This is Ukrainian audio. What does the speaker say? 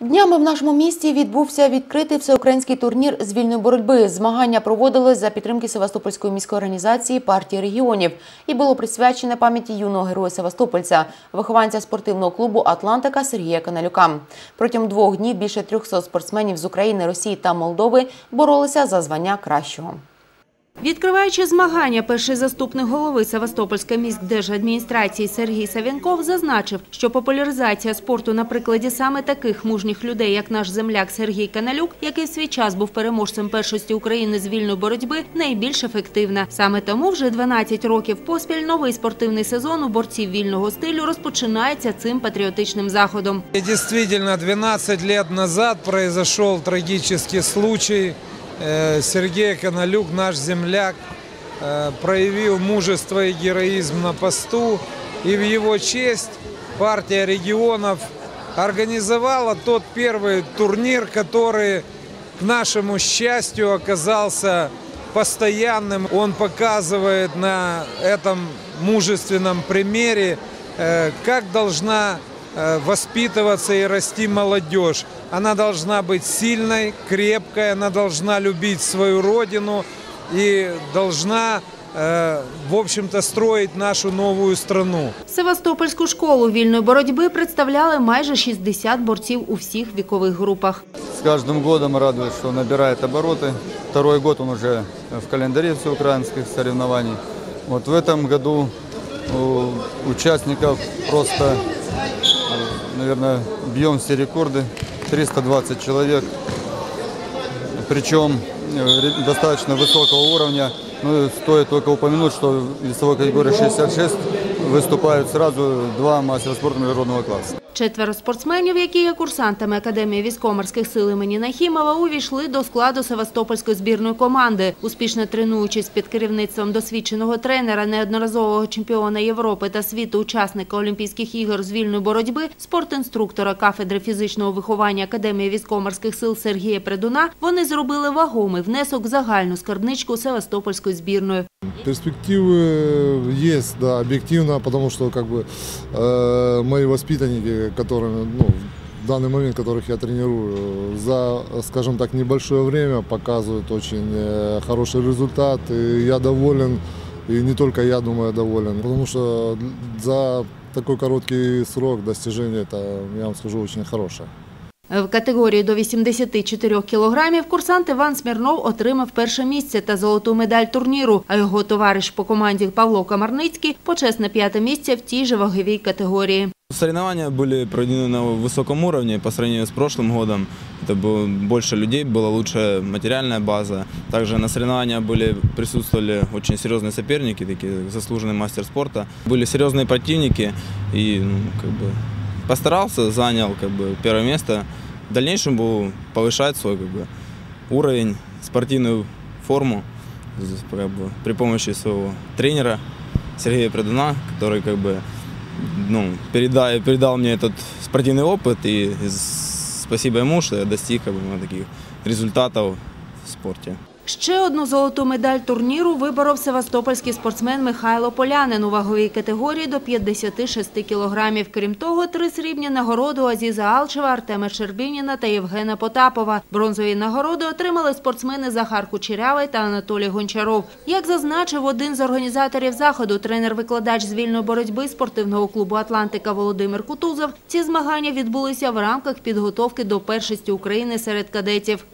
Днями в нашому місті відбувся відкритий всеукраїнський турнір з вільної боротьби. Змагання проводились за підтримки Севастопольської міської організації партії регіонів і було присвячене пам'яті юного героя Севастопольця, вихованця спортивного клубу Атлантика Сергія Каналюка. Протягом двох днів більше 300 спортсменів з України, Росії та Молдови боролися за звання кращого. Відкриваючи змагання, перший заступник голови Севастопольської міськдержадміністрації Сергій Савінков зазначив, що популяризація спорту на прикладі саме таких мужніх людей, як наш земляк Сергій Каналюк, який в свій час був переможцем першості України з вільної боротьби, найбільш ефективна. Саме тому вже 12 років поспіль новий спортивний сезон у борців вільного стилю розпочинається цим патріотичним заходом. Действительно, 12 лет назад произошел трагический случай. Э, Сергей Каналюк, наш земляк, э, проявил мужество и героизм на посту. И в его честь партия регионов организовала тот первый турнир, который, к нашему счастью, оказался постоянным. Он показывает на этом мужественном примере, э, как должна воспитываться и расти молодежь. Она должна быть сильной, крепкой, она должна любить свою родину и должна, э, в общем-то, строить нашу новую страну. Севастопольську школу вільної боротьби представляли майже 60 борців у всіх вікових групах. С каждым годом радует, что набирает обороты. Второй год он уже в календаре всеукраинских соревнований. Вот в этом году у участников просто, наверное, бьем все рекорды. 320 человек. Причем э, достаточно высокого уровня. Ну, стоит только упомянуть, что весовой категории 66 выступают сразу два мастера спорта международного класса. Четверо спортсменів, які є курсантами Академії військово-морських сил імені Нахімова, увійшли до складу Севастопольської збірної команди. Успішно тренуючись під керівництвом досвідченого тренера, неодноразового чемпіона Європи та світу, учасника Олімпійських ігор з вільної боротьби, спортінструктора кафедри фізичного виховання Академії військово-морських сил Сергія Предуна, вони зробили вагомий внесок в загальну скарбничку Севастопольської збірної. Перспективы есть, да, объективно, потому что как бы э, мои воспитанники, которые, ну, в данный момент, которых я тренирую, за, скажем так, небольшое время показывают очень э, хороший результат, и я доволен, и не только я, думаю, доволен, потому что за такой короткий срок достижения это, я вам скажу, очень хорошее. В категорії до 84 кілограмів курсант Іван Смірнов отримав перше місце та золоту медаль турніру, а його товариш по команді Павло Камарницький – почесне п'яте місце в тій же ваговій категорії. Соревнования были проведены на высоком уровне по сравнению с прошлым годом. Это было больше людей, была лучшая материальная база. Также на соревнованиях были, присутствовали очень серьезные соперники, такие заслуженный мастер спорта. Были серьезные противники и ну, как бы, постарался, занял как бы, первое место. В дальнейшем буду повышать свой как бы, уровень, спортивную форму как бы, при помощи своего тренера Сергея Придуна, который как бы ну, передал, передал мне этот спортивный опыт, и спасибо ему, что я достиг как бы, таких результатов в спорте. Ще одну золоту медаль турніру виборов севастопольський спортсмен Михайло Полянин у ваговій категорії до 56 кілограмів. Крім того, три срібні нагороди Азіза Алчева, Артема Щербініна та Євгена Потапова. Бронзові нагороди отримали спортсмени Захар Кучерявий та Анатолій Гончаров. Як зазначив один з організаторів заходу, тренер-викладач з вільної боротьби спортивного клубу Атлантика Володимир Кутузов, ці змагання відбулися в рамках підготовки до першості України серед кадетів.